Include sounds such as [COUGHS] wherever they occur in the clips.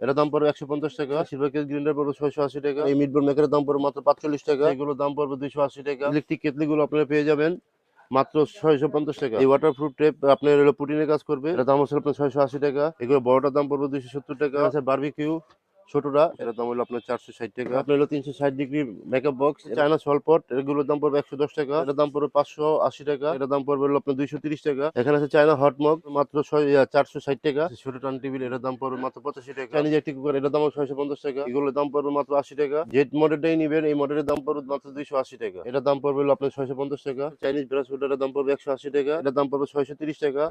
এটার দাম পড়বে একশো পঞ্চাশ টাকা সিলভার কেস গ্রিন্ডার পড়বে ছয়শো আশি টাকা এই মিটবল মেকের দাম পড়বে মাত্র পাঁচচল্লিশ টাকা এগুলোর দাম পড়বে দুইশো আশি টাকা। ইলেকট্রিক কেতলিগুলো আপনারা পেয়ে যাবেন মাত্র ছয়শো পঞ্চাশ টাকা। এই ওয়াটার প্রুফ টেপ আপনার পুটিনের কাজ করবে এটা দাম হচ্ছে আপনার ছয়শো আশি টাকা এগুলো বড়টার দাম পড়বে দুইশো সত্তর টাকা। আছে বার্বিকিউ ছোটটা। এটার দাম হলো আপনার চারশো ষাট টাকা। আপনার হলো তিনশো ষাট ডিগ্রি মেকআপ বক্স চায়না সলপট এগুলোর দাম পড়বে একশো দশ টাকা। এটার দাম পড়বে পাঁচশো আশি টাকা। এটার দাম পড়বে হলো আপনার দুইশো তিরিশ টাকা। এখানে আছে চায়না হট মগ মাত্র ছয় চারশো ষাট টাকা। ছোট টান টেবিল এটার দাম পড়বে মাত্র পঁচাশি টাকা। চাইনিজ একটি কুকার এটার দাম ছয়শো পঞ্চাশ টাকা। এগুলোর দাম পড়বে মাত্র আশি টাকা। জেট মডেলটাই নিবেন এই মডেলের দাম পড়বে মাত্র দুইশো আশি টাকা। এটার দাম পড়বে হলো আপনার ছয়শো পঞ্চাশ টাকা। চাইনিজ ব্রাশ হুডারের দাম পড়বে একশো আশি টাকা। এটার দাম পড়বে ছয়শো তিরিশ টাকা।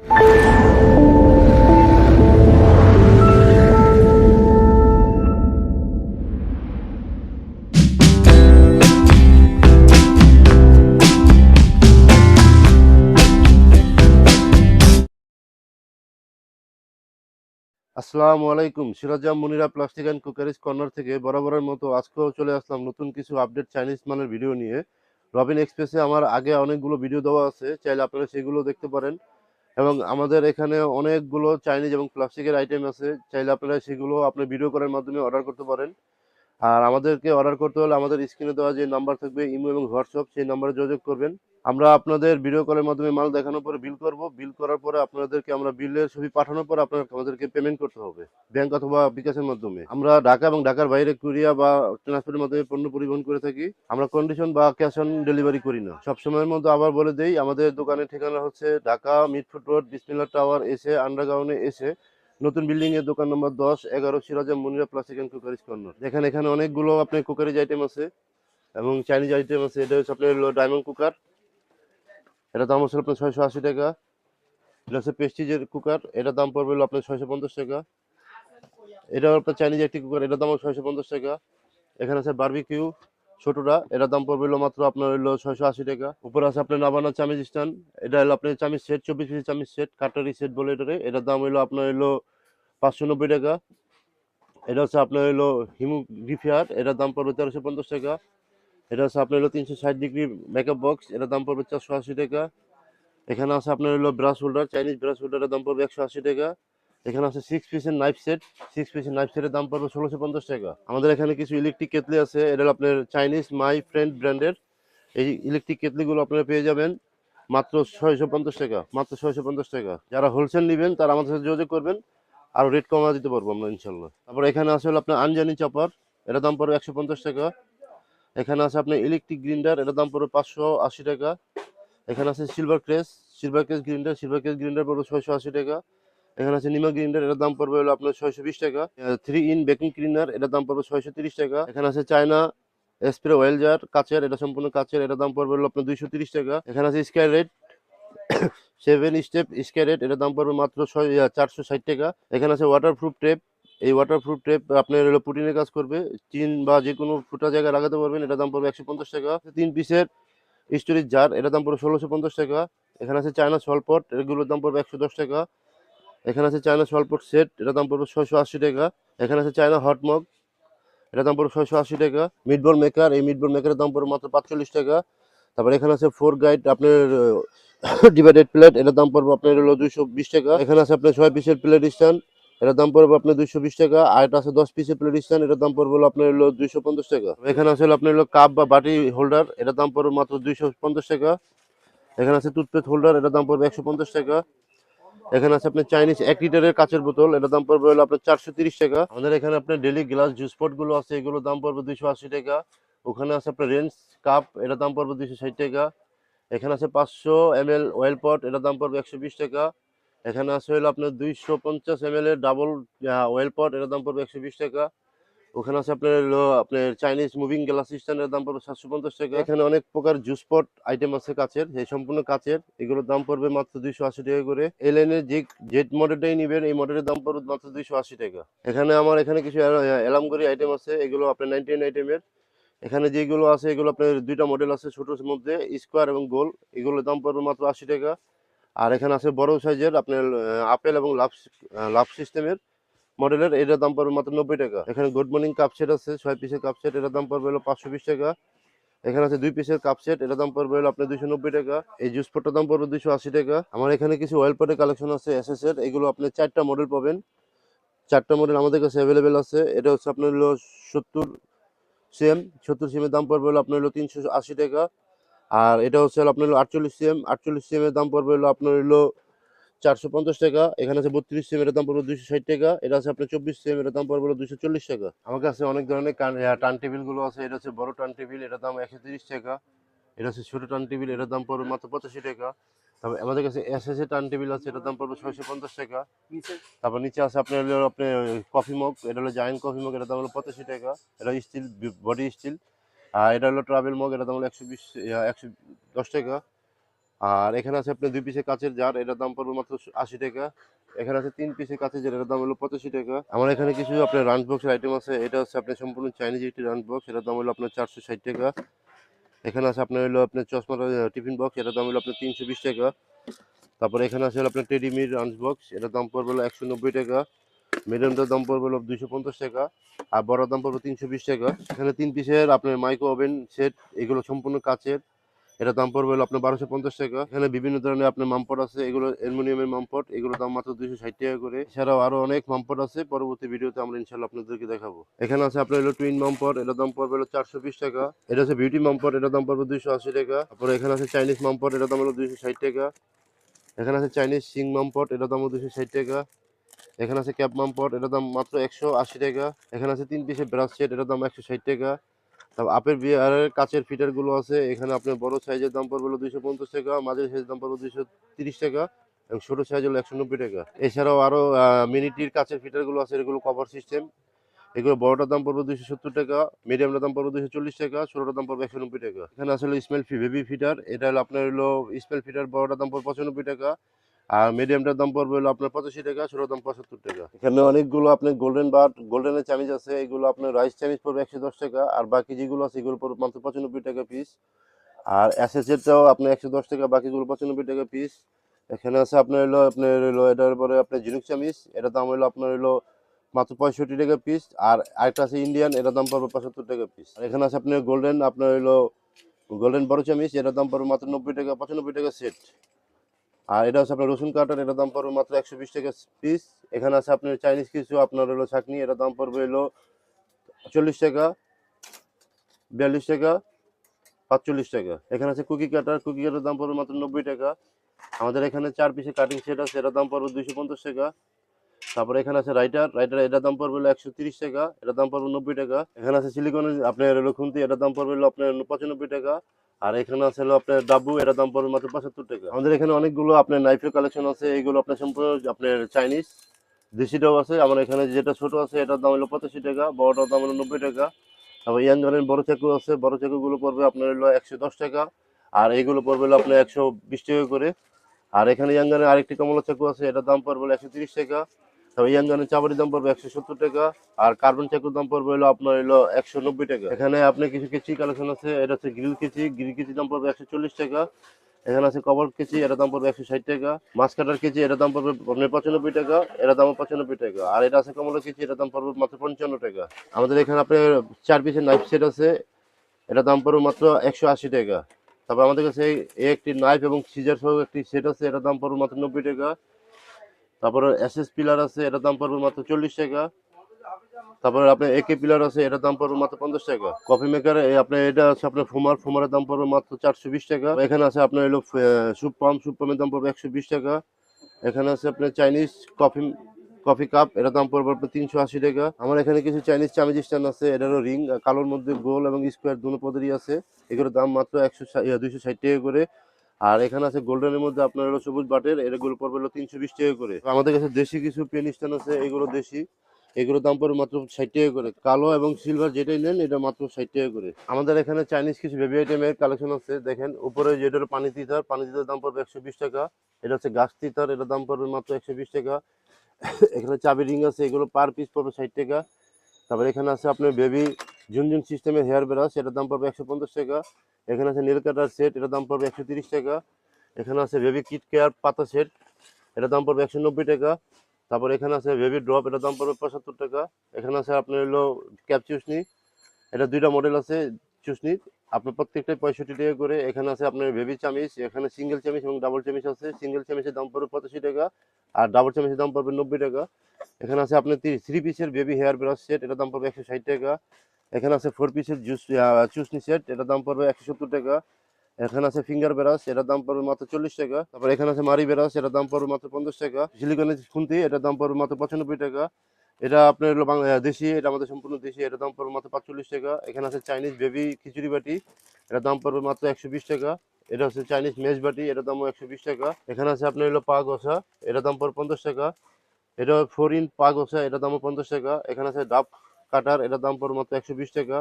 আসসালামু আলাইকুম। Sirajam Munira plastic and cookeries corner থেকে বরাবরের মতো আজকেও চলে আসলাম নতুন কিছু আপডেট চাইনিজ মানের ভিডিও নিয়ে। রবিন এক্সপ্রেসে আমার আগে অনেকগুলো ভিডিও দেওয়া আছে, চাইলে আপনারা সেগুলো দেখতে পারেন। এবং আমাদের এখানে অনেকগুলো চাইনিজ এবং প্লাস্টিকের আইটেম আছে, চাইলে আপনারা সেগুলো আপনি ভিডিও করার মাধ্যমে অর্ডার করতে পারেন। আর আমাদেরকে অর্ডার করতে হলে আমাদের স্ক্রিনে দেওয়া যে নাম্বার থাকবে ইমো এবং হোয়াটসঅ্যাপ সেই নাম্বারে যোগাযোগ করবেন। আমরা আপনাদের ভিডিও কলের মাধ্যমে মাল দেখানোর পরে বিল করব। বিল করার পরে আপনাদেরকে আমরা বিলের ছবি পাঠানোর পর আপনার আমাদেরকে পেমেন্ট করতে হবে ব্যাংক অথবা বিকাশের মাধ্যমে। আমরা ঢাকা এবং ঢাকার বাইরে কুরিয়া বা ট্রান্সপোর্টের মাধ্যমে পণ্য পরিবহন করে থাকি। আমরা কন্ডিশন বা ক্যাশ অন ডেলিভারি করি না। সব সময়ের মধ্যে আবার বলে দেই, আমাদের দোকানের ঠিকানা হচ্ছে Dhaka Mitford road Bismillah tower এসে আন্ডারগ্রাউন্ডে এসে নতুন বিল্ডিং এর দোকান নম্বর দশ, এগারো Siraja Munira plastic and cookeries corner দেখেন এখানে অনেকগুলো আপনার কুকারিজ আইটেম আছে এবং চাইনিজ আইটেম আছে। এটা হচ্ছে আপনার ডায়মন্ড কুকার এটা দাম হচ্ছে আপনার ছয়শো আশি টাকা। এটা হচ্ছে পেস্টিজের কুকার এটার দাম পড়বে আপনার ছয়শো পঞ্চাশ টাকা। এটা আপনার চাইনিজ একটি কুকার এটার দাম ছয়শো পঞ্চাশ টাকা। এখানে আছে বার্বিকিউ ছোটটা এটার দাম পড়বে মাত্র আপনার হলো ছয়শো আশি টাকা। উপরে আছে আপনার নাবানা চামিজ স্ট্যান্ড এটা হলো আপনার চামিজ সেট চব্বিশ পিসের চামিজ সেট কাটারি সেট বলে এটারে। এটার দাম হলো আপনার হলো পাঁচশো নব্বই টাকা। এটা হচ্ছে আপনার হলো হিমু গ্রিফিয়ার, এটার দাম পড়বে তেরোশো পঞ্চাশ টাকা। এটা হচ্ছে আপনার হলো তিনশো ষাট ডিগ্রি মেকআপ বক্স এটার দাম পড়বে চারশো আশি টাকা। এখানে আছে আপনার হলো ব্রাশ হোল্ডার চাইনিজ ব্রাশ হোল্ডারের দাম পড়বে একশো আশি টাকা। এখানে আছে সিক্স পিসের নাইফ সেট সিক্স পিসের নাইফ সেটের দাম পড়বে ষোলোশো পঞ্চাশ টাকা। আমাদের এখানে কিছু ইলেকট্রিক কেতলি আছে, এটা আপনার চাইনিজ মাই ফ্রেন্ড ব্র্যান্ডের এই ইলেকট্রিক কেতলিগুলো আপনারা পেয়ে যাবেন মাত্র ছয়শো পঞ্চাশ টাকা, মাত্র ছয়শো পঞ্চাশ টাকা। যারা হোলসেল নেবেন, তারা আমাদের সাথে যোগাযোগ করবেন আরও রেট কমা দিতে পারব আমরা ইনশাল্লাহ তারপর এখানে আছে হলো আপনার আনজানি চপার এটার দাম পড়বে একশো পঞ্চাশ টাকা। এখানে আছে আপনার ইলেকট্রিক গ্রিন্ডার এটার দাম পড়বে পাঁচশো আশি টাকা। এখানে আছে silver crest silver crest grinder silver crest grinder পড়বে ছয়শো আশি টাকা। এখানে আছে নিমা গ্রিন্ডার, এটার দাম পড়বে হলো আপনার ছয়শো বিশ টাকা। থ্রি ইন বেকিং ক্লিনার এটার দাম পড়বে ছয়শো তিরিশ টাকা। এখানে আছে চায়না স্প্রে ওয়েল জার কাচের, এটা সম্পূর্ণ কাচের, এটার দাম পড়বে হলো আপনার দুইশো তিরিশ টাকা। এখানে আছে sky red seven step sky red এটার দাম পড়বে মাত্র ছয় চারশো ষাট টাকা। এখানে আছে ওয়াটারপ্রুফ টেপ এই ওয়াটারপ্রুফ টেপ আপনার হলো পুটিনের কাজ করবে। চিন বা যে কোনো ফুটা জায়গায় লাগাতে পারবেন, এটার দাম পড়বে একশো পঞ্চাশ টাকা। তিন পিসের স্টোরেজ জার এটার দাম পড়বে ষোলোশো পঞ্চাশ টাকা। এখানে আছে চায়না সলপট এগুলোর দাম পড়বে একশো দশ টাকা। এখানে আছে চায়না সলপট সেট, এটার দাম পড়বে ছয়শো আশি টাকা। এখানে আছে চায়না হট মগ, এটার দাম পড়বে ছয়শো আশি টাকা। মিটবল মেকার, এই মিটবল মেকারের দাম পড়বে মাত্র পাঁচচল্লিশ টাকা। তারপর এখানে আছে ফোর গাইড, আপনার, [COUGHS] ডিভাইডেড প্লেট, এটার দাম পড়বে আপনার হলো দুইশো বিশ টাকা। এখানে আছে আপনার ছয় পিসের প্লেট স্ট্যান্ড, এটার দাম পড়বে আপনার দুইশো বিশ টাকা। আর এটা আছে দশ পিসের প্লেট স্ট্যান্ড, এটার দাম পড়বে আপনার হলো দুইশো পঞ্চাশ টাকা। এখানে আছে আপনার হলো কাপ বা বাটি হোল্ডার, এটার দাম পড়বে মাত্র দুইশো পঞ্চাশ টাকা। এখানে আছে টুথপেস্ট হোল্ডার, এটার দাম পড়বে একশো পঞ্চাশ টাকা। এখানে আছে আপনার চাইনিজ এক লিটারের কাঁচের বোতল, এটা দাম পড়বে হলো আপনার চারশো টাকা। আমাদের এখানে আপনার ডেলি গ্লাস জুসগুলো আছে এগুলোর দাম পড়বে দুইশো আশি টাকা। ওখানে আছে আপনার রেঞ্জ কাপ এটা দাম পড়বে দুইশো ষাট টাকা। এখানে আছে পাঁচশো এম এল অয়েল পট এটার দাম পড়বে একশো বিশ টাকা। এখানে আছে হলো আপনার দুইশো পঞ্চাশ এম এল এর ডাবল অয়েল পট এটার দাম পড়বে একশো বিশ টাকা। ওখানে আছে আপনার আপনার চাইনিজ মুভিং গ্লাস স্ট্যান্ডের দাম পড়বে সাতশো পঞ্চাশ টাকা। এখানে অনেক প্রকার জুস পট আইটেম আছে কাচের, এই সম্পূর্ণ কাচের। এগুলোর দাম পড়বে মাত্র দুইশো আশি টাকা করে। এই লাইনের যে জেট মডেলটাই নেবেন, এই মডেলের দাম পড়বে মাত্র দুইশো আশি টাকা। এখানে আমার এখানে কিছু এলামগরি আইটেম আছে, এগুলো আপনার নাইনটি নাইন আইটেমের এখানে যেগুলো আছে, এগুলো আপনার দুইটা মডেল আছে ছোটোর মধ্যে স্কোয়ার এবং গোল। এগুলোর দাম পড়বে মাত্র আশি টাকা। আর এখানে আছে বড় সাইজের আপনার আপেল এবং লাভ লাভ সিস্টেমের মডেলের, এটার দাম পড়বে মাত্র নব্বই টাকা। এখানে গুড মর্নিং কাপ সেট আছে, ছয় পিসের কাপ সেট এটার দাম পড়বে হলো পাঁচশো বিশ টাকা। এখানে আছে দুই পিসের কাপ সেট এটার দাম পড়বে হলো আপনার দুইশো নব্বই টাকা। এই জুস পটটার দাম পড়বে দুইশো আশি টাকা। আমার এখানে কিছু অয়েল পটের কালেকশন আছে এস এস এর, এগুলো আপনি চারটা মডেল পাবেন। চারটা মডেল আমাদের কাছে অ্যাভেলেবেল আছে। এটা হচ্ছে আপনার হলো সত্তর সিএম সত্তর সিএমের দাম পড়বে হলো আপনার হলো তিনশো আশি টাকা। আর এটা হচ্ছে আপনার হলো আটচল্লিশ সিএম আটচল্লিশ সিএম এর দাম পড়বে হলো আপনার হলো চারশো পঞ্চাশ টাকা এখানে আছে বত্রিশ সিএম এর দাম পড়বে দুইশো ষাট টাকা এটা আছে আপনার চব্বিশ সিএম এর দাম পড়বে দুইশো চল্লিশ টাকা। আমার কাছে অনেক ধরনের টার্ন টেবিলগুলো আছে এটা হচ্ছে বড় টার্ন টেবিল এটার দাম একশো তিরিশ টাকা এটা হচ্ছে ছোট টার্ন টেবিল এটার দাম পড়বে মাত্র পঁচাশি টাকা। তারপর আমাদের কাছে এস এস এ টার্ন টেবিল আছে এটার দাম পড়বে ছয়শো পঞ্চাশ টাকা। তারপর নিচে আছে আপনার হলো আপনার কফি মগ এটা হলো জায়েন্ট কফি মগ এটার দাম হলো পঁচাশি টাকা এটা স্টিল বডি স্টিল আর এটা হলো ট্রাভেল মগ এটার দাম হলো একশো বিশ একশো দশ টাকা। আর এখানে আছে আপনার দুই পিসের কাচের জার, এটার দাম পড়বে মাত্র আশি টাকা। এখানে আছে তিন পিসের জার, এটার দাম হলো পঁচাশি টাকা। আমার এখানে কিছু আপনার রান্স বক্সের আইটেম আছে, এটা হচ্ছে আপনার সম্পূর্ণ চাইনিজ একটি রান্স বক্স এটার দাম হলো আপনার চারশো ষাট টাকা। এখানে আছে আপনার হলো আপনার চশমার টিফিন বক্স এটার দাম হলো আপনার তিনশো বিশ টাকা। তারপরে এখানে আছে হলো আপনার টেডিমির রান্স বক্স এটার দাম পড়বে হলো একশো নব্বই টাকা। মিডিয়ামটার দাম পড়বে হলো দুইশো পঞ্চাশ টাকা, আর বড় দাম পড়বে তিনশো বিশ টাকা। এখানে তিন পিসের আপনার মাইক্রো ওভেন সেট এগুলো সম্পূর্ণ কাচের। এটা দাম পড়বে হলো আপনার বারোশো পঞ্চাশ টাকা। এখানে বিভিন্ন ধরনের আপনার মামপট আছে। এগুলো অ্যালুমিনিয়ামের মামপট। এগুলো দাম মাত্র দুইশো ষাট টাকা করে। এছাড়াও আরও অনেক মামপট আছে। পরবর্তী ভিডিওতে আমরা ইনশাল্লাহ আপনাদেরকে দেখাবো। এখানে আছে আপনার হলো টুইন মামপট। এটা দাম পড়বে হলো চারশো বিশ টাকা। এটা আছে বিউটি মামপট। এটা দাম পড়বে দুইশো আশি টাকা। তারপরে এখানে আছে চাইনিজ মামপট। এটা দাম হলো দুইশো ষাট টাকা। এখানে আছে চাইনিজ সিং মামপট। এটা দাম দুশো ষাট টাকা। এখানে আছে ক্যাপ মামপট। এটা দাম মাত্র একশো আশি টাকা। এখানে আছে তিন পিসের ব্রাশ সেট এটার দাম একশো ষাট টাকা। তারপর আপের বিয়ারের কাচের ফিটারগুলো আছে, এখানে আপনার বড় সাইজের দাম পড়বে দুইশো পঞ্চাশ টাকা, মাঝের সাইজের দাম পড়বে দুইশো তিরিশ টাকা এবং ছোট সাইজ হলো একশো নব্বই টাকা। এছাড়াও আরও মিনিটির কাচের ফিটারগুলো আছে, এগুলো কভার সিস্টেম। এগুলো বড়টার দাম পড়বে দুইশো সত্তর টাকা, মিডিয়ামটার দাম পড়বে দুইশো চল্লিশ টাকা, ছোটটার দাম পড়বে একশো নব্বই টাকা। এখানে আসলে স্মেল ফি বেবি ফিটার এটা হলো আপনার হলো স্মেল ফিটার বড়টার দাম পড়বে পঁচানব্বই টাকা। আর মিডিয়ামটার দাম পড়বে হলো আপনার পঁচাশি টাকা, ছোটোর দাম পঁচাত্তর টাকা। এখানে অনেকগুলো আপনার গোল্ডেন বাট গোল্ডেনের চামিজ আছে, এগুলো আপনার রাইস চামিজ পড়বে একশো দশ টাকা, আর বাকি যেগুলো আছে এগুলো পড়বে মাত্র পঁচানব্বই টাকা পিস আর অ্যাসেসেরটাও আপনার একশো দশ টাকা, বাকিগুলো পঁচানব্বই টাকা পিস এখানে আছে আপনার হলো আপনার হলো, এটার পরে আপনার জিনুক চামিজ এটার দাম হলো আপনার হলো মাত্র পঁয়ষট্টি টাকা পিস আর আরেকটা আছে ইন্ডিয়ান এটার দাম পড়বে পঁচাত্তর টাকা পিস আর এখানে আছে আপনার গোল্ডেন আপনার হলো গোল্ডেন বড় চামিচ, এটার দাম পড়বে মাত্র নব্বই টাকা, পঁচানব্বই টাকা সেট আর এটা হচ্ছে আপনার রসুন কাটার এটা দাম পড়বে মাত্র একশো বিশ টাকা পিস এখানে আছে আপনার চাইনিজ কিছু, আপনার হলো ছাকনি এটা দাম পড়বে হলো চল্লিশ টাকা, বিয়াল্লিশ টাকা, পাঁচচল্লিশ টাকা। এখানে আছে কুকি কাটার কুকি কাটার দাম পড়বে মাত্র নব্বই টাকা। আমাদের এখানে চার পিসের কাটিং সেট আছে, এটার দাম পড়বে দুইশো পঞ্চাশ টাকা। তারপরে এখানে আছে রাইটার রাইটার এটার দাম পড়বে একশো তিরিশ টাকা, এটার দাম পড়বে নব্বই টাকা। এখানে আছে সিলিকনের আপনার হলো খুন্তি, এটার দাম পড়বে আপনার পঁচানব্বই টাকা। আর এখানে আছে হলো আপনার ডাব্বু এটার দাম পড়বে মাত্র পঁচাত্তর টাকা। আমাদের এখানে অনেকগুলো আপনার নাইফের কালেকশন আছে এইগুলো আপনার সম্পূর্ণ আপনার চাইনিজ দেশিটাও আছে, আমার এখানে যেটা ছোট আছে, এটার দাম হলো পঁচাশি টাকা, বড়টার দাম হলো নব্বই টাকা। তারপর ইয়াং গানের বড় চাকু আছে, বড় চাকুগুলো পড়বে আপনার হলো একশো দশ টাকা। আর এইগুলো পড়বে হলো আপনার একশো বিশ টাকা করে। আর এখানে ইয়াং গানের আরেকটি কমলা চাকু আছে, এটার দাম পড়বে একশো তিরিশ টাকা। তবে ইয়াং গানের দাম পড়বে একশো সত্তর টাকা, আর কার্বন চাকুর দাম পড়বে হলো আপনার হলো একশো নব্বই টাকা। এখানে আপনি কিছু কেচি কালেকশন আছে, এটা হচ্ছে গ্রিল কেচি গ্রিল কেচি দাম পড়বে একশো চল্লিশ টাকা। এখানে আছে কভার কেচি, এটার দাম পড়বে একশো ষাট টাকা। মাছ কাটার কেচি, এটার দাম পড়বে আপনার পঁচানব্বই টাকা, এটার দাম পঁচানব্বই টাকা। আর এটা আছে কমলা কেচি, এটার দাম পড়বে মাত্র পঞ্চান্ন টাকা। আমাদের এখানে আপনার চার পিসের নাইফ সেট আছে, এটার দাম পড়বে মাত্র একশো আশি টাকা। তারপর আমাদের কাছে একটি নাইফ এবং সিজার সহ একটি সেট আছে, এটার দাম পড়বে মাত্র নব্বই টাকা। তারপরে এসএস পিলার আছে, এটার দাম পড়বে মাত্র চল্লিশ টাকা। তারপরে আপনার একে পিলার আছে, এটার দাম পড়বে মাত্র পঞ্চাশ টাকা। কফি মেকার আপনার এটা আছে আপনার ফোমার ফোমারের দাম পড়বে মাত্র চারশো বিশ টাকা। এখানে আছে আপনার এলো সুপ পাম্প সুপ পাম্পের দাম পড়বে একশো বিশ টাকা। এখানে আছে আপনার চাইনিজ কফি কফি কাপ এটার দাম পড়বে আপনার তিনশো আশি টাকা। আমার এখানে কিছু চাইনিজ চামিজ স্ট্যান্ড আছে, এটারও রিং কালোর মধ্যে গোল এবং স্কোয়ার দুটো পদেরই আছে। এগুলোর দাম মাত্র একশো দুইশো ষাট টাকা করে। আর এখানে আছে গোল্ডেনের মধ্যে আপনার হলো সবুজ বাটের এগুলো পড়বে হলো তিনশো বিশ টাকা করে। আমাদের কাছে দেশি কিছু পেন স্ট্যান্ড আছে, এগুলো দেশি। এগুলোর দাম পড়বে মাত্র ষাট টাকা করে। কালো এবং সিলভার যেটাই নেন, এটা মাত্র ষাট টাকা করে। আমাদের এখানে চাইনিজ কিছু বেবি আইটেমের কালেকশন আছে, দেখেন। উপরে যেটা পানি তিতার পানি তিতার দাম পড়বে একশো বিশ টাকা। এটা হচ্ছে গাছ তিতার, এটার দাম পড়বে মাত্র একশো বিশ টাকা। এখানে চাবি রিং আছে, এগুলো পার পিস পড়বে ষাট টাকা। তারপরে এখানে আছে আপনার বেবি ঝুনঝুন সিস্টেমের হেয়ার ব্রাশ এটার দাম পড়বে একশো পঞ্চাশ টাকা। এখানে আছে নীল কাটার সেট এটার দাম পড়বে একশো তিরিশ টাকা। এখানে আছে বেবি কিট কেয়ার পাতা সেট এটার দাম পড়বে একশো নব্বই টাকা। তারপর এখানে আছে বেবি ড্রপ এটার দাম পড়বে পঁচাত্তর টাকা। এখানে আছে আপনার হলো ক্যাপ চুসনি এটা দুইটা মডেল আছে চুসনি আপনার প্রত্যেকটাই পঁয়ষট্টি টাকা করে। এখানে আছে আপনার বেবি চামিচ এখানে সিঙ্গেল চামিচ এবং ডাবল চামিচ আছে। সিঙ্গেল চামিচের দাম পড়বে পঁচাশি টাকা আর ডাবল চামিচের দাম পড়বে নব্বই টাকা। এখানে আছে আপনার থ্রি পিসের বেবি হেয়ার ব্রাশ সেট এটার দাম পড়বে একশো ষাট টাকা। এখানে আছে ফোর পিসের জুস চুসনি সেট এটার দাম পড়বে একশো সত্তর টাকা। এখানে আছে ফিঙ্গার ব্রাশ এটার দাম পড়বে মাত্র চল্লিশ টাকা। তারপর এখানে আছে মারি ব্রাশ এটার দাম পড়বে মাত্র পঞ্চাশ টাকা। সিলিকনের খুন্তি, এটার দাম পড়বে মাত্র পঁচানব্বই টাকা। এটা আপনার হলো দেশি, এটা আমাদের সম্পূর্ণ দেশি, এটার দাম পড়বে মাত্র পাঁচচল্লিশ টাকা। এখানে আছে চাইনিজ বেবি খিচুড়ি বাটি, এটার দাম পড়বে মাত্র একশো বিশ টাকা। এটা হচ্ছে চাইনিজ মেজ বাটি, এটার দামও একশো বিশ টাকা। এখানে আছে আপনার হলো পা ঘষা, এটার দাম পড়বে পঞ্চাশ টাকা। এটা ফোর ইন পা ঘষা, এটার দামও পঞ্চাশ টাকা। এখানে আছে ডাব কাটার এটার দাম পড়বে মাত্র একশো বিশ টাকা।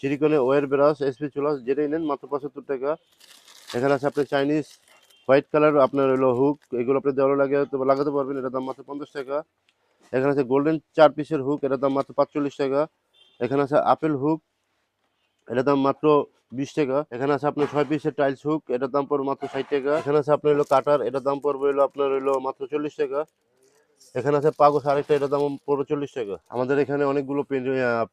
সিলিকনে ওয়ার ব্রাশ এসপি চুলাস, যেটাই নেন মাত্র পঁচাত্তর টাকা। এখানে আছে আপনার চাইনিজ, হোয়াইট কালার, আপনার হলো হুক, এগুলো আপনি দেওয়ালে লাগাতে লাগাতে পারবেন, এটার দাম মাত্র পঞ্চাশ টাকা। এখানে আছে গোল্ডেন চার পিসের হুক, এটার দাম মাত্র পাঁচচল্লিশ টাকা। এখানে আছে আপেল হুক, এটার দাম মাত্র বিশ টাকা। এখানে আছে আপনার ছয় পিসের টাইলস হুক, এটার দাম পড়বে মাত্র ষাট টাকা। এখানে আছে আপনার হলো কাটার, এটার দাম পড়বে হলো আপনার হলো মাত্র চল্লিশ টাকা। এখানে আছে পাগস আরেকটা এটার দাম পড়বে চল্লিশ টাকা। আমাদের এখানে অনেকগুলো পেন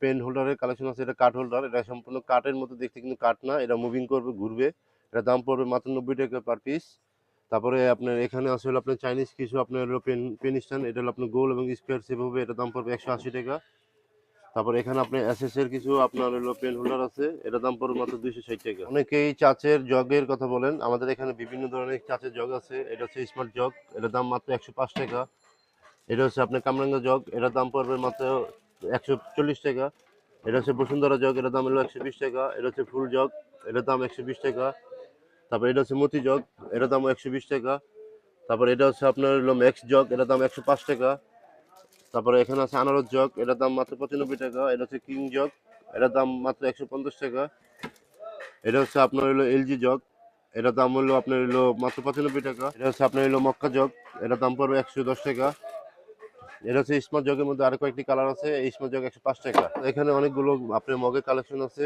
পেন হোল্ডারের কালেকশন আছে, এটা কাঠ হোল্ডার, এটা সম্পূর্ণ কাঠের মতো, দেখতে কিন্তু কাঠ না, এটা মুভিং করবে, ঘুরবে। এটার দাম পড়বে মাত্র নব্বই টাকা পার পিস তারপরে আপনার এখানে আছে হলো আপনার চাইনিজ কিছু আপনার হলো পেন পেন স্ট্যান্ড এটা হলো আপনার গোল এবং স্কোয়ার সেভ হবে, এটার দাম পড়বে একশো আশি টাকা। তারপরে এখানে আপনার এসএস এর কিছু আপনার হলো পেন হোল্ডার আছে, এটার দাম পড়বে মাত্র দুইশো ষাট টাকা। অনেকেই চাচের জগের কথা বলেন, আমাদের এখানে বিভিন্ন ধরনের চাচের জগ আছে, এটা হচ্ছে স্মার্ট জগ এটার দাম মাত্র একশো পাঁচ টাকা। এটা হচ্ছে আপনার কামরাঙ্গা জগ এটার দাম পড়বে মাত্র একশো চল্লিশ টাকা। এটা হচ্ছে বসুন্ধরা জগ এটার দাম হলো একশো বিশ টাকা। এটা হচ্ছে ফুল জগ এটার দাম একশো বিশ টাকা। তারপর এটা হচ্ছে মতি জগ এটার দাম একশো বিশ টাকা। তারপর এটা হচ্ছে আপনার হলো ম্যাক্স জগ এটার দাম একশো পাঁচ টাকা। তারপরে এখানে আছে আনারস জগ এটার দাম মাত্র পঁচানব্বই টাকা। এটা হচ্ছে কিং জগ এটার দাম মাত্র একশো পঞ্চাশ টাকা। এটা হচ্ছে আপনার হলো এলজি জগ এটার দাম হলো আপনার হলো মাত্র পঁচানব্বই টাকা। এটা হচ্ছে আপনার হলো মক্কা জগ এটার দাম পড়বে একশো দশ টাকা। এটা হচ্ছে স্মার্ট জগের মধ্যে আরও কয়েকটি কালার আছে। এই স্মার্ট জগ একশো পাঁচ টাকা। এখানে অনেকগুলো আপনার মগের কালেকশন আছে।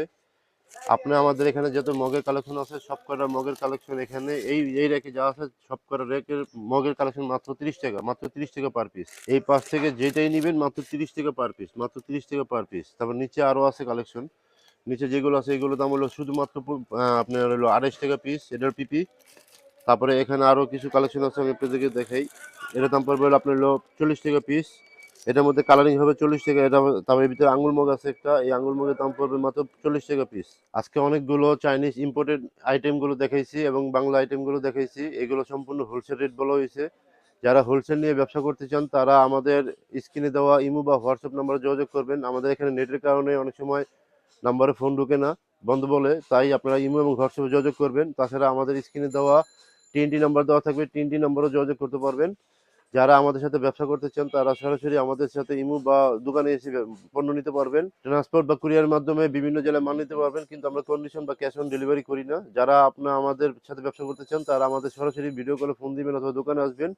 আপনি আমাদের এখানে যত মগের কালেকশন আছে সব কটা মগের কালেকশন এখানে এই এই রেকে যা আছে সব কটা রেকের মগের কালেকশন মাত্র তিরিশ টাকা, মাত্র তিরিশ টাকা পার পিস এই পাশ থেকে যেটাই নেবেন, মাত্র তিরিশ টাকা পার পিস মাত্র তিরিশ টাকা পার পিস তারপর নিচে আরও আছে কালেকশন নিচে যেগুলো আছে এগুলো দাম হলো শুধুমাত্র আপনার হলো আড়াইশ টাকা পিস এটার পিপি তারপরে এখানে আরও কিছু কালেকশন আছে, আমি আপনাদেরকে দেখাই। এটার দাম পড়বে আপনার হলো চল্লিশ টাকা পিস এটার মধ্যে কালারিং হবে চল্লিশ টাকা, এটা তারপরে ভিতরে আঙুল মগ আছে একটা, এই আঙুল মগের দাম পড়বে মাত্র চল্লিশ টাকা পিস আজকে অনেকগুলো চাইনিজ ইম্পোর্টেড আইটেমগুলো দেখাইছি এবং বাংলা আইটেমগুলো দেখাইছি। এগুলো সম্পূর্ণ হোলসেল রেট বলা হয়েছে। যারা হোলসেল নিয়ে ব্যবসা করতে চান, তারা আমাদের স্ক্রিনে দেওয়া ইমো বা হোয়াটসঅ্যাপ নাম্বারে যোগাযোগ করবেন। আমাদের এখানে নেটের কারণে অনেক সময় নাম্বারে ফোন ঢুকে না, বন্ধ বলে। তাই আপনারা ইমো এবং হোয়াটসঅ্যাপে যোগাযোগ করবেন। তাছাড়া আমাদের স্ক্রিনে দেওয়া টিএনটি নাম্বার দেওয়া থাকবে টিএনটি নাম্বারও যোগাযোগ করতে পারবেন। যারা আমাদের সাথে ব্যবসা করতে চান, তারা সরাসরি আমাদের সাথে ইমু বা দোকানে এসে পণ্য নিতে পারবেন। ট্রান্সপোর্ট বা কুরিয়ার মাধ্যমে বিভিন্ন জেলায় মাল নিতে পারবেন, কিন্তু আমরা কন্ডিশন বা ক্যাশ অন ডেলিভারি করি না। যারা আপনার আমাদের সাথে ব্যবসা করতে চান, তারা আমাদের সরাসরি ভিডিও কলে ফোন দিবেন অথবা দোকানে আসবেন।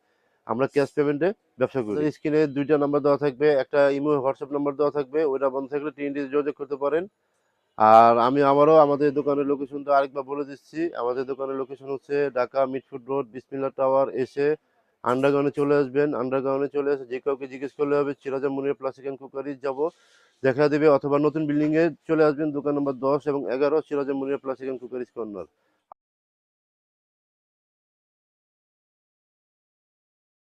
আমরা ক্যাশ পেমেন্টে ব্যবসা করি। স্ক্রিনে দুইটা নাম্বার দেওয়া থাকবে, একটা ইমো হোয়াটসঅ্যাপ নাম্বার দেওয়া থাকবে। ওইটা বন্ধ থাকলে টিএনটি যোগাযোগ করতে পারেন। আর আমি আমারও আমাদের দোকানের লোকেশনটা আরেকবার বলে দিচ্ছি। আমাদের দোকানের লোকেশন হচ্ছে ঢাকা মিটফুড রোড বিসমিল্লা টাওয়ার। এসে আন্ডারগ্রাউন্ডে চলে আসবেন। আন্ডারগ্রাউন্ডে চলে এসে যে কাউকে জিজ্ঞেস করলে হবে চিরাজা মনির প্লাস্টিক অ্যান্ড কুকারি যাব। দেখা দেবে অথবা নতুন বিল্ডিংয়ে চলে আসবেন দোকান নম্বর দশ এবং এগারো চিরাজা Monir plastic and cookeries corner